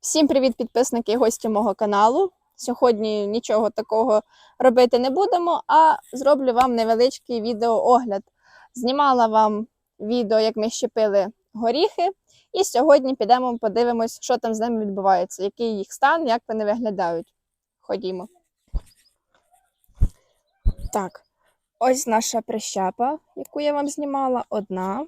Всім привіт, підписники і гості мого каналу. Сьогодні нічого такого робити не будемо, а зроблю вам невеличкий відеоогляд. Знімала вам відео, як ми щепили горіхи, і сьогодні підемо подивимось, що там з ними відбувається, який їх стан, як вони виглядають. Ходімо. Так, ось наша прищепа, яку я вам знімала, одна.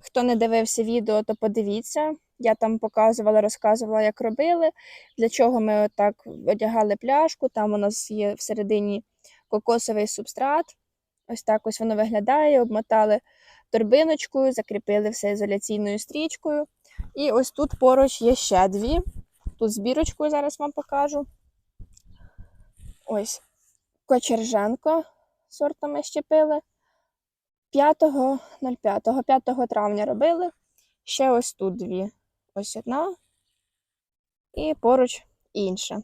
Хто не дивився відео, то подивіться. Я там показувала, розказувала, як робили, для чого ми отак одягали пляшку. Там у нас є всередині кокосовий субстрат. Ось так ось воно виглядає. Обмотали торбиночкою, закріпили все ізоляційною стрічкою. І ось тут поруч є ще дві. Тут з бірочкою зараз вам покажу. Ось Кочерженко сортами щепили. 5.05, 5 травня робили. Ще ось тут дві. Ось одна і поруч інша.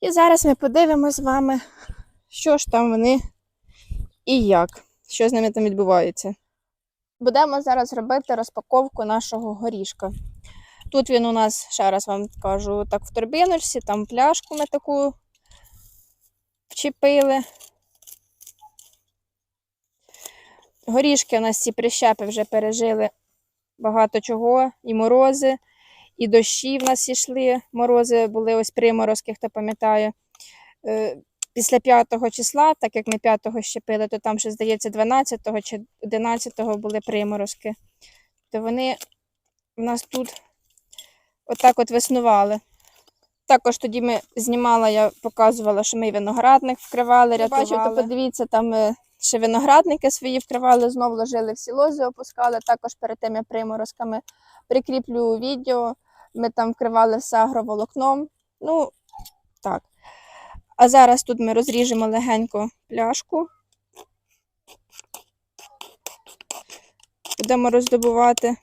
І зараз ми подивимось з вами, що ж там вони і як, що з ними там відбувається. Будемо зараз робити розпаковку нашого горішка. Тут він у нас, ще раз вам кажу, так в торбиночці, там пляшку ми таку вчепили. Горішки у нас ці прищепи вже пережили багато чого, і морози, і дощі в нас йшли. Морози були ось приморозки, хто пам'ятає. Е, Після 5 числа, так як ми 5-го щепили, то там ще, здається, 12-го чи 11-го були приморозки. То вони в нас тут отак от веснували. Також тоді ми знімала, я показувала, що ми виноградник вкривали, рятували. Бачу, то подивіться, там е, ще виноградники свої вкривали, знов ложили всі лози, опускали. Також перед тими приморозками прикріплю відео. Ми там вкривали все агроволокном. Ну, так. А зараз тут ми розріжемо легенько пляшку. Будемо роздобувати.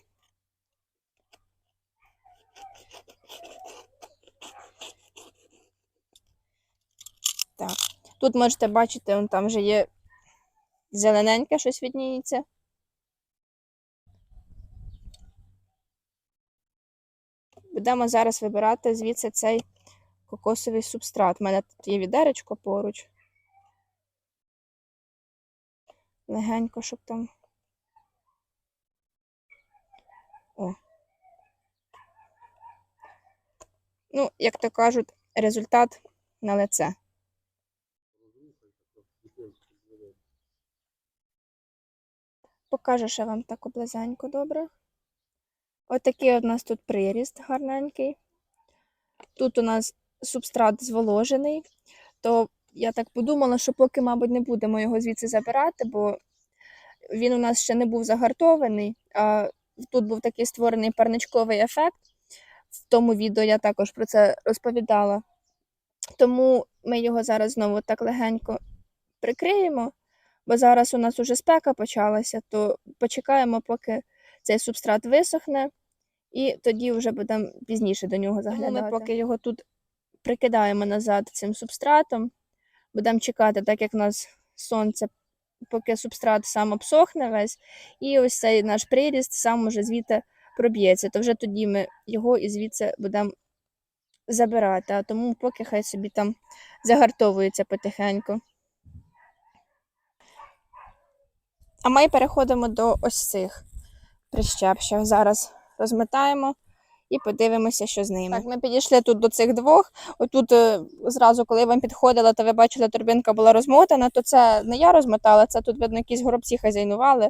Так. Тут можете бачити, там вже є зелененьке щось відніється. Будемо зараз вибирати звідси цей кокосовий субстрат. У мене тут є відеречко поруч. Легенько, щоб там. О. Ну, як то кажуть, результат на лице. Покажу ще вам так близенько добре. Отакий от у нас тут приріст гарненький. Тут у нас субстрат зволожений, то я так подумала, що поки, мабуть, не будемо його звідси забирати, бо він у нас ще не був загартований, а тут був такий створений парничковий ефект. В тому відео я також про це розповідала. Тому ми його зараз знову так легенько прикриємо, бо зараз у нас уже спека почалася, то почекаємо, поки цей субстрат висохне, і тоді вже будемо пізніше до нього заглядати. Тому ми поки його тут прикидаємо назад цим субстратом, будемо чекати, так як у нас сонце, поки субстрат сам обсохне весь, і ось цей наш приріст сам уже звідти проб'ється, то вже тоді ми його і звідси будемо забирати, а тому поки хай собі там загартовується потихеньку. А ми переходимо до ось цих прищеп, що зараз розмотаємо і подивимося, що з ними. Так, ми підійшли тут до цих двох. Отут е, зразу, коли я вам підходила, то ви бачили, торбинка була розмотана, то це не я розмотала, це тут, видно, якісь горобці хазяйнували,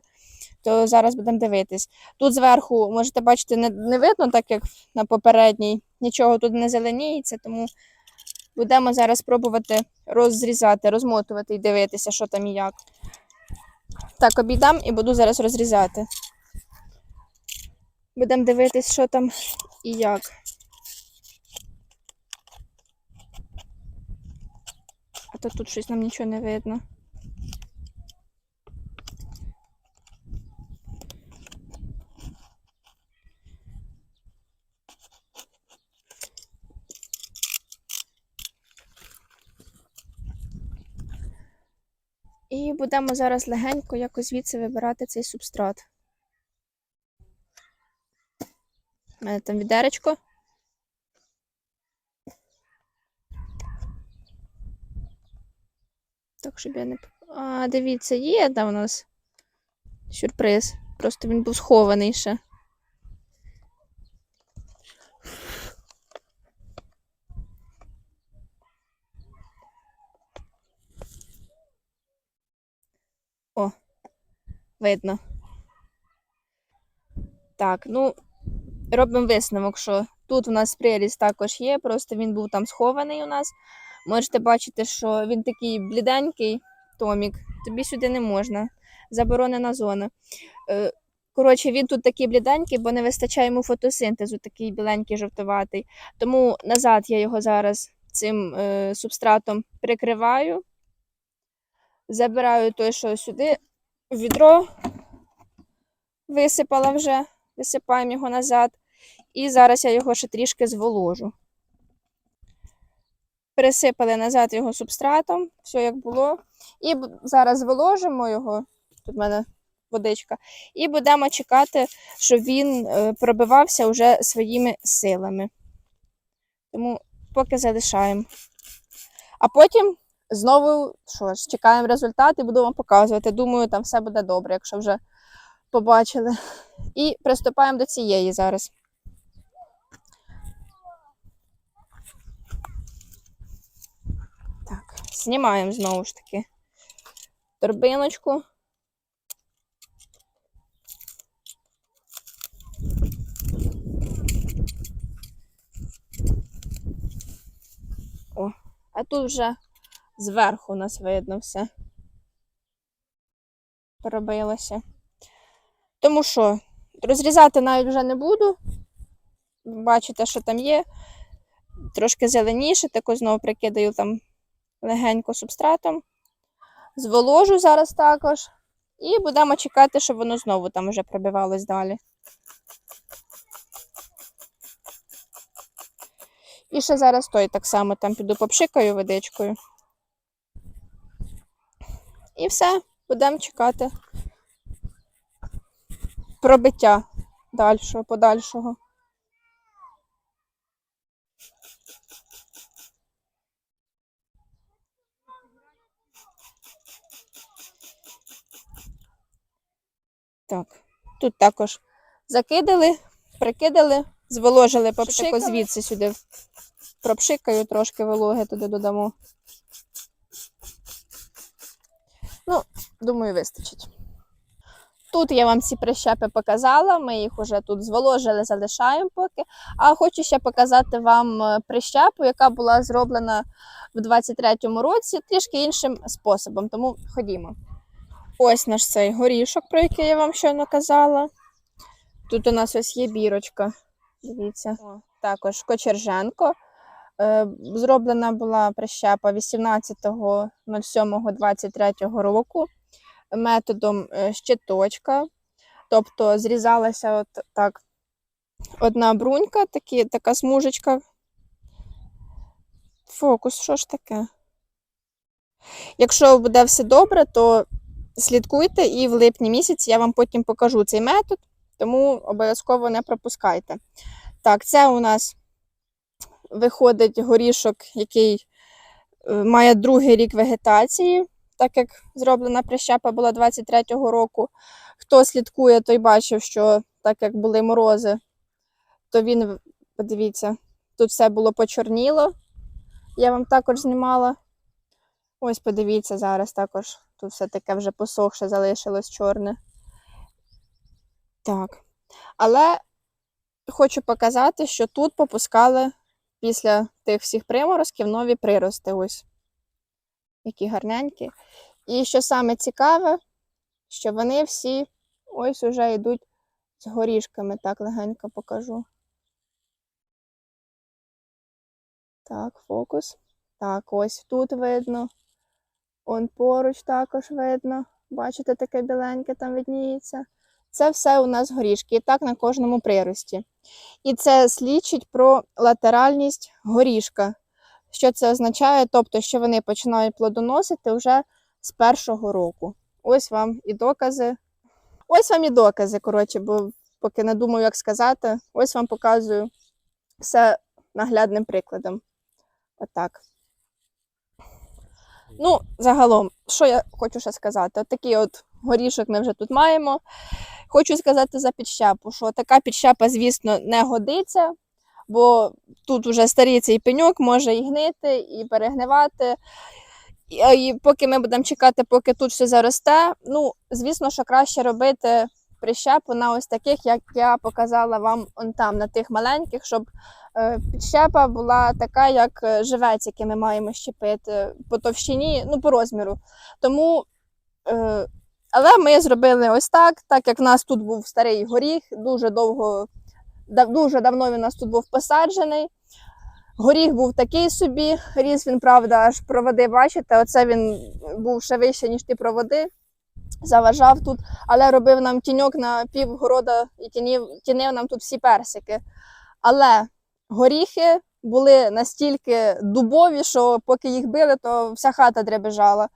то зараз будемо дивитись. Тут зверху, можете бачити, не, не видно, так як на попередній, нічого тут не зеленіється, тому будемо зараз пробувати розрізати, розмотувати і дивитися, що там і як. Так, обійдам і буду зараз розрізати. Будемо дивитись, що там і як. А то тут щось нам нічого не видно. І будемо зараз легенько якось звідси вибирати цей субстрат. У мене там відеречко. Так, щоб я не. А, дивіться, є там у нас сюрприз. Просто він був схований ще. Видно. Так, ну, робимо висновок, що тут у нас приріст також є, просто він був там схований у нас. Можете бачити, що він такий бліденький, Томік, тобі сюди не можна. Заборонена зона. Е, Коротше, він тут такий бліденький, бо не вистачає йому фотосинтезу, такий біленький, жовтуватий. Тому назад я його зараз цим е, субстратом прикриваю. Забираю той, що сюди, відро висипала вже, висипаємо його назад. І зараз я його ще трішки зволожу. Присипали назад його субстратом, все як було. І зараз зволожимо його. Тут в мене водичка. І будемо чекати, щоб він е, пробивався вже своїми силами. Тому поки залишаємо. А потім знову що ж, чекаємо результат і буду вам показувати. Думаю, там все буде добре, якщо вже побачили. І приступаємо до цієї зараз. Так, знімаємо знову ж таки торбиночку. О, а тут вже зверху у нас видно все. Пробилося. Тому що розрізати навіть вже не буду. Бачите, що там є. Трошки зеленіше, таку знову прикидаю там легенько субстратом. Зволожу зараз також. І будемо чекати, щоб воно знову там вже пробивалось далі. І ще зараз той так само там піду попшикаю водичкою. І все, будемо чекати пробиття дальшого, подальшого. Так, тут також закидали, прикидали, зволожили, попшикали. звідси сюди пропшикаю, трошки вологи туди додамо. Ну, думаю, вистачить. Тут я вам ці прищепи показала, ми їх уже тут зволожили, залишаємо поки. А хочу ще показати вам е, прищепу, яка була зроблена в 23-му році трішки іншим способом. Тому ходімо. Ось наш цей горішок, про який я вам щойно казала. Тут у нас ось є бірочка. Дивіться. О, також Кочерженко. Е, Зроблена була прищепа 18.07.23 року методом е, щиточка. Тобто зрізалася от так одна брунька, такі, така смужечка. Фокус, що ж таке? Якщо буде все добре, то слідкуйте і в липні місяці я вам потім покажу цей метод, тому обов'язково не пропускайте. Так, це у нас виходить горішок, який е, має другий рік вегетації, так як зроблена прищепа була 23-го року. Хто слідкує, той бачив, що так як були морози, то він, подивіться, тут все було почорніло. Я вам також знімала. Ось подивіться зараз також. Тут все таке вже посохше залишилось чорне. Так. Але хочу показати, що тут попускали після тих всіх приморозків нові прирости. Ось. Які гарненькі. І що саме цікаве, що вони всі ось уже йдуть з горішками. Так, легенько покажу. Так, фокус. Так, ось тут видно. Он поруч також видно. Бачите, таке біленьке там видніється. Це все у нас горішки, і так на кожному прирості. І це свідчить про латеральність горішка. Що це означає? Тобто, що вони починають плодоносити вже з першого року. Ось вам і докази. Ось вам і докази, коротше, бо поки не думаю, як сказати, ось вам показую все наглядним прикладом. Отак. Ну, загалом, що я хочу ще сказати? От такий от горішок ми вже тут маємо. Хочу сказати за підщепу, що така підщепа, звісно, не годиться, бо тут вже старий цей пеньок може і гнити, і перегнивати. І, і поки ми будемо чекати, поки тут все заросте, ну, звісно, що краще робити прищепу на ось таких, як я показала вам он там, на тих маленьких, щоб е, підщепа була така, як е, живець, який ми маємо щепити по товщині, ну, по розміру. Тому, е, але ми зробили ось так, так як в нас тут був старий горіх, дуже довго, дуже давно він у нас тут був посаджений. Горіх був такий собі, ріс він, правда, аж проводи, бачите, оце він був ще вище, ніж ті проводи, заважав тут, але робив нам тіньок на півгорода і тінів, тінив нам тут всі персики. Але горіхи були настільки дубові, що поки їх били, то вся хата дребежала.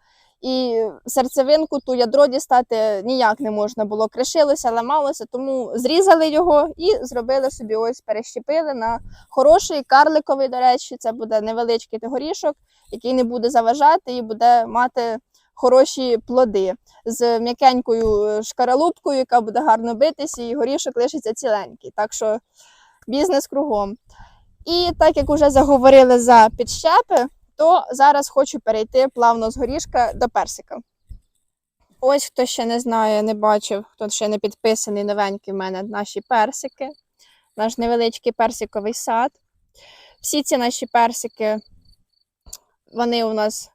І серцевинку, ту ядро дістати ніяк не можна було. Кришилося, ламалося, тому зрізали його і зробили собі ось перещепили на хороший карликовий, до речі, це буде невеличкий горішок, який не буде заважати і буде мати хороші плоди з м'якенькою шкаралупкою, яка буде гарно битися, і горішок лишиться ціленький. Так що бізнес кругом. І так як вже заговорили за підщепи, то зараз хочу перейти плавно з горішка до персика. Ось хто ще не знає, не бачив, хто ще не підписаний новенький в мене наші персики, наш невеличкий персиковий сад. Всі ці наші персики, вони у нас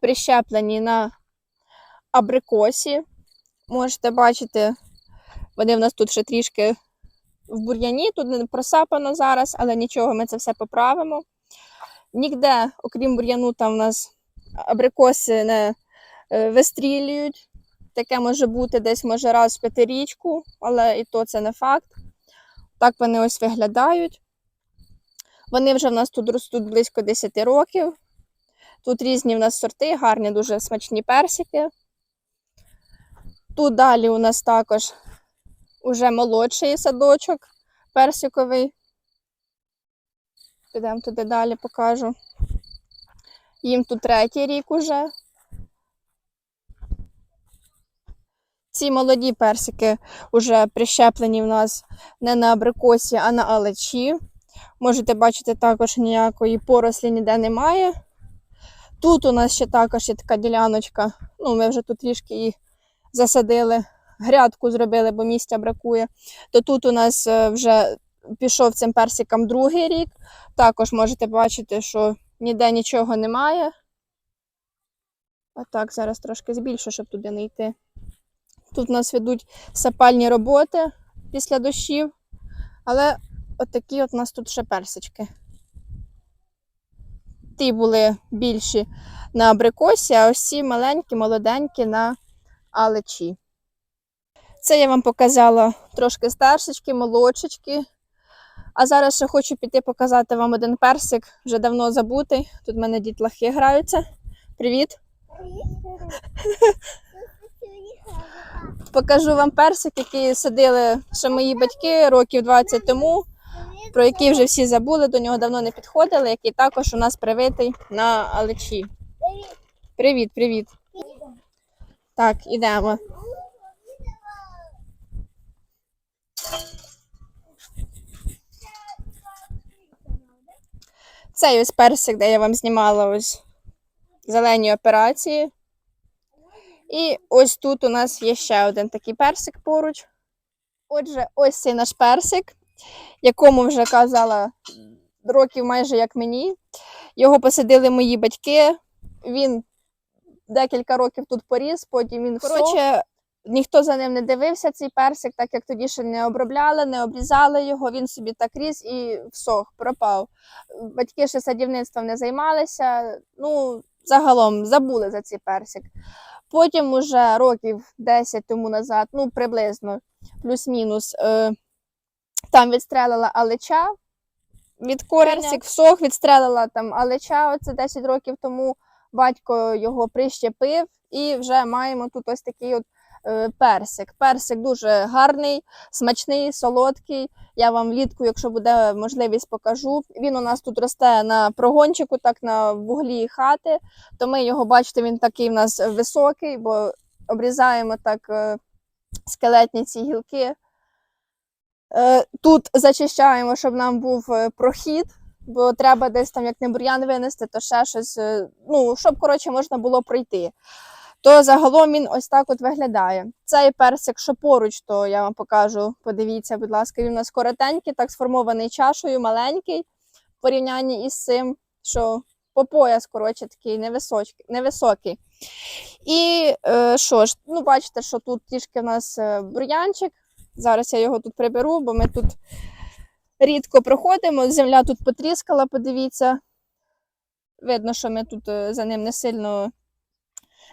прищеплені на абрикосі. Можете бачити, вони в нас тут ще трішки в бур'яні, тут не просапано зараз, але нічого, ми це все поправимо. Ніде, окрім бур'яну, там у нас абрикоси не е, вистрілюють. Таке може бути десь може раз в п'ятирічку, але і то це не факт. Так вони ось виглядають. Вони вже в нас тут ростуть близько 10 років. Тут різні в нас сорти, гарні, дуже смачні персики. Тут далі у нас також уже молодший садочок персиковий. Підемо туди далі, покажу. Їм тут третій рік уже. Ці молоді персики вже прищеплені в нас не на абрикосі, а на алечі. Можете бачити, також ніякої порослі ніде немає. Тут у нас ще також є така діляночка. Ну, ми вже тут трішки її засадили, грядку зробили, бо місця бракує. То тут у нас е, вже пішов цим персикам другий рік. Також можете бачити, що ніде нічого немає. Отак, зараз трошки збільшу, щоб туди не йти. Тут у нас ведуть сапальні роботи після дощів, але отакі от у нас тут ще персички. Ті були більші на абрикосі, а ось ці маленькі, молоденькі на алечі. Це я вам показала трошки старшечки, молодшечки. А зараз ще хочу піти показати вам один персик, вже давно забутий. Тут в мене дітлахи граються. Привіт! Покажу вам персик, який садили ще мої батьки років 20 тому, про який вже всі забули, до нього давно не підходили, який також у нас привитий на алечі. Привіт, привіт. Так, ідемо. Цей ось персик, де я вам знімала ось зелені операції. І ось тут у нас є ще один такий персик поруч. Отже, ось цей наш персик, якому вже казала років майже як мені. Його посадили мої батьки. Він декілька років тут поріс, потім він Коротше, ніхто за ним не дивився, цей персик, так як тоді ще не обробляли, не обрізали його, він собі так ріс і всох, пропав. Батьки ще садівництвом не займалися. Ну, загалом забули за цей персик. Потім уже років 10 тому назад, ну приблизно, плюс-мінус, е, там відстрелила алеча від кореня. Всох відстрелила там алеча, оце 10 років тому батько його прищепив, і вже маємо тут ось такий от е, персик. Персик дуже гарний, смачний, солодкий. Я вам влітку, якщо буде можливість, покажу. Він у нас тут росте на прогончику, так на вуглі хати. То ми його бачите, він такий у нас високий, бо обрізаємо так е, скелетні ці гілки. Е, Тут зачищаємо, щоб нам був прохід, бо треба десь там, як не бур'ян винести, то ще щось, е, ну, щоб коротше можна було пройти. То загалом він ось так от виглядає. Цей персик, що поруч, то я вам покажу. Подивіться, будь ласка, він у нас коротенький, так сформований чашею, маленький в порівнянні із цим, що по пояс, коротше, такий невисокий. невисокий. І е, що ж, ну бачите, що тут трішки в нас е, бур'янчик. Зараз я його тут приберу, бо ми тут рідко проходимо. Земля тут потріскала, подивіться. Видно, що ми тут е, за ним не сильно,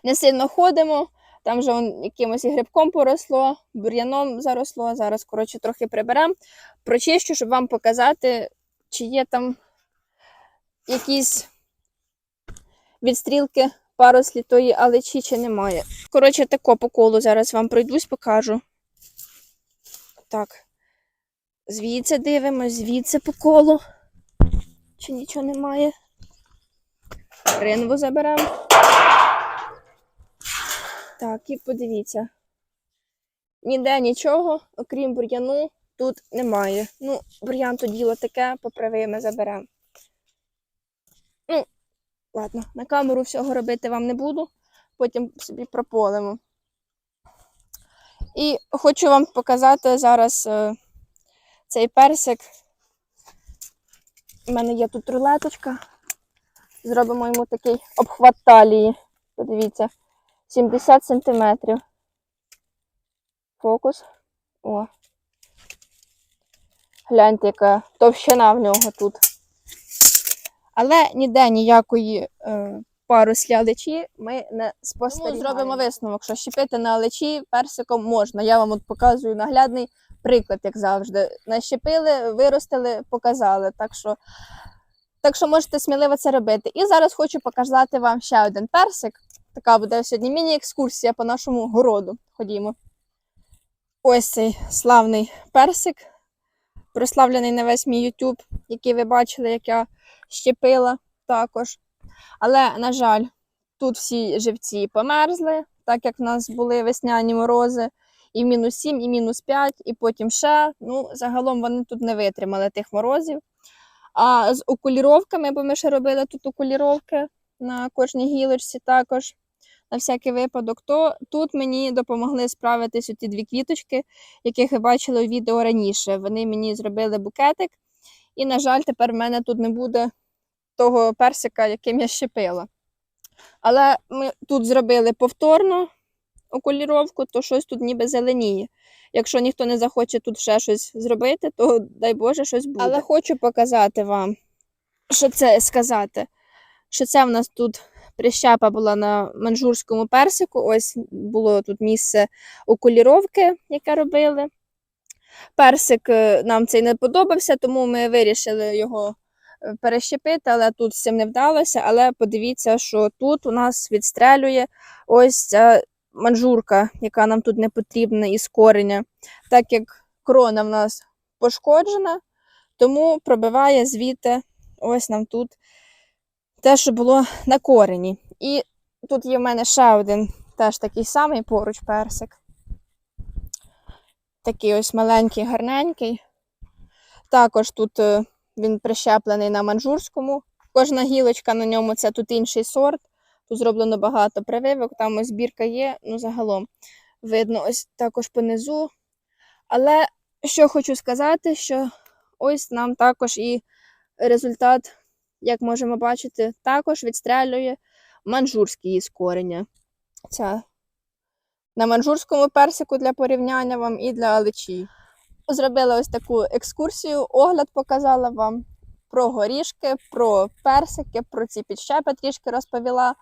не сильно ходимо. Там вже он якимось грибком поросло, бур'яном заросло. Зараз, коротше, трохи приберемо. Прочищу, щоб вам показати, чи є там якісь відстрілки парослі тої алечі, чи немає. Коротше, тако по колу зараз вам пройдусь, покажу. Так. Звідси дивимось, звідси по колу. Чи нічого немає. Ринву заберемо. Так, і подивіться. Ніде нічого, окрім бур'яну, тут немає. Ну, бур'ян то діло таке, поправи, ми заберемо. Ну, ладно, на камеру всього робити вам не буду, потім собі прополимо. І хочу вам показати зараз е, цей персик. У мене є тут рулеточка. Зробимо йому такий обхват талії. Подивіться, 70 сантиметрів. Фокус. О. Гляньте, яка товщина в нього тут. Але ніде ніякої е, паруслі алечі ми не спостерігаємо. Тому зробимо висновок, що щепити на алечі персиком можна. Я вам от показую наглядний приклад, як завжди. Нащепили, виростили, показали. Так що, так що можете сміливо це робити. І зараз хочу показати вам ще один персик. Така буде сьогодні міні-екскурсія по нашому городу. Ходімо. Ось цей славний персик, прославлений на весь мій YouTube, який ви бачили, як я щепила також. Але, на жаль, тут всі живці померзли, так як в нас були весняні морози, і мінус 7, і мінус 5, і потім ще. Ну, загалом вони тут не витримали тих морозів. А з окуліровками, бо ми ще робили тут окуліровки на кожній гілочці також, на всякий випадок, то тут мені допомогли справитись ті дві квіточки, яких ви бачили у відео раніше. Вони мені зробили букетик. І, на жаль, тепер в мене тут не буде того персика, яким я щепила. Але ми тут зробили повторно окуліровку, то щось тут ніби зеленіє. Якщо ніхто не захоче тут ще щось зробити, то дай Боже щось буде. Але хочу показати вам, що це сказати, що це в нас тут прищепа була на манжурському персику. Ось було тут місце окуліровки, яке робили. Персик е, нам цей не подобався, тому ми вирішили його е, перещепити, але тут цим не вдалося. Але подивіться, що тут у нас відстрелює ось ця манжурка, яка нам тут не потрібна із кореня. Так як крона в нас пошкоджена, тому пробиває звідти ось нам тут те, що було на корені. І тут є в мене ще один теж такий самий поруч персик. Такий ось маленький, гарненький. Також тут е, він прищеплений на манжурському. Кожна гілочка на ньому це тут інший сорт. Тут зроблено багато прививок, там ось збірка є, ну загалом видно ось також понизу. Але що хочу сказати, що ось нам також і результат, як можемо бачити, також відстрелює манжурські із кореня. Ця на манжурському персику для порівняння вам і для алечі. Зробила ось таку екскурсію, огляд показала вам. Про горішки, про персики, про ці підщепи трішки розповіла.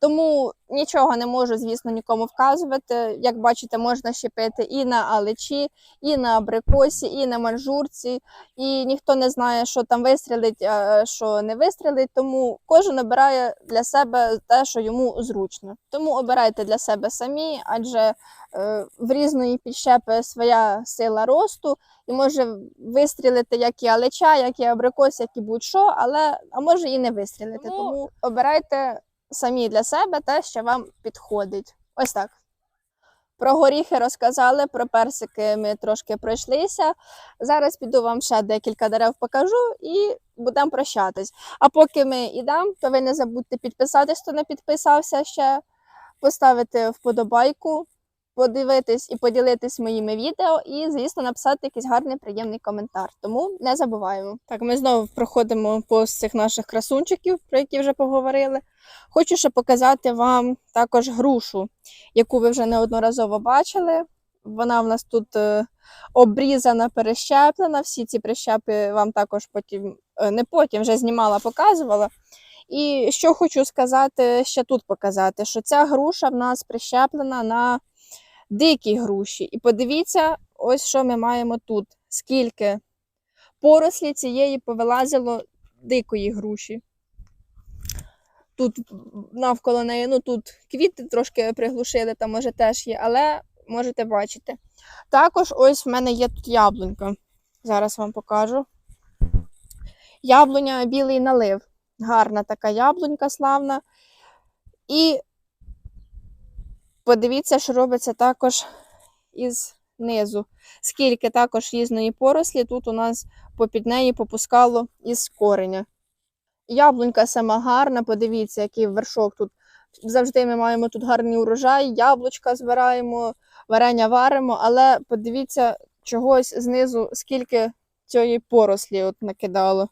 Тому нічого не можу, звісно, нікому вказувати. Як бачите, можна щепити і на алечі, і на абрикосі, і на манжурці, і ніхто не знає, що там вистрілить, а що не вистрілить. Тому кожен обирає для себе те, що йому зручно. Тому обирайте для себе самі, адже е, в різної підщепи своя сила росту, і може вистрілити як і алеча, як і абрикос, як і будь-що, але а може і не вистрілити. Тому Тому обирайте самі для себе те, що вам підходить. Ось так. Про горіхи розказали, про персики ми трошки пройшлися. Зараз піду вам ще декілька дерев покажу і будемо прощатись. А поки ми йдемо, то ви не забудьте підписатись, хто не підписався ще, поставити вподобайку, подивитись і поділитись моїми відео, і, звісно, написати якийсь гарний, приємний коментар. Тому не забуваємо. Так, ми знову проходимо по цих наших красунчиків, про які вже поговорили. Хочу ще показати вам також грушу, яку ви вже неодноразово бачили. Вона в нас тут е, обрізана, перещеплена. Всі ці прищепи вам також потім, е, не потім вже знімала, показувала. І що хочу сказати, ще тут показати, що ця груша в нас прищеплена на дикій груші. І подивіться, ось що ми маємо тут. Скільки порослі цієї повилазило дикої груші. Тут навколо неї, ну тут квіти трошки приглушили, там може теж є, але можете бачити. Також ось в мене є тут яблунька. Зараз вам покажу. Яблуня білий налив. Гарна така яблунька славна. І подивіться, що робиться також із низу. Скільки також різної порослі тут у нас попід неї попускало із кореня. Яблунька сама гарна, подивіться, який вершок тут. Завжди ми маємо тут гарний урожай, яблучка збираємо, варення варимо, але подивіться чогось знизу, скільки цієї порослі от накидало.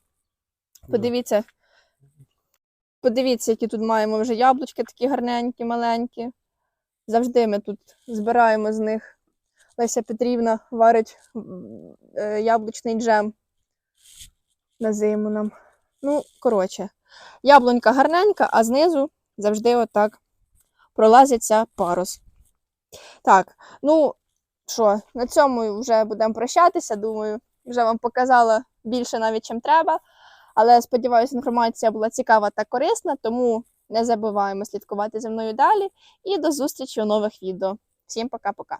Подивіться, подивіться, які тут маємо вже яблучки такі гарненькі, маленькі. Завжди ми тут збираємо з них. Леся Петрівна варить е, яблучний джем на зиму нам. Ну, коротше, яблунька гарненька, а знизу завжди отак пролазиться парус. Так, ну що, на цьому вже будемо прощатися. Думаю, вже вам показала більше навіть, чим треба. Але сподіваюся, інформація була цікава та корисна, тому не забуваємо слідкувати за мною далі. І до зустрічі у нових відео. Всім пока-пока.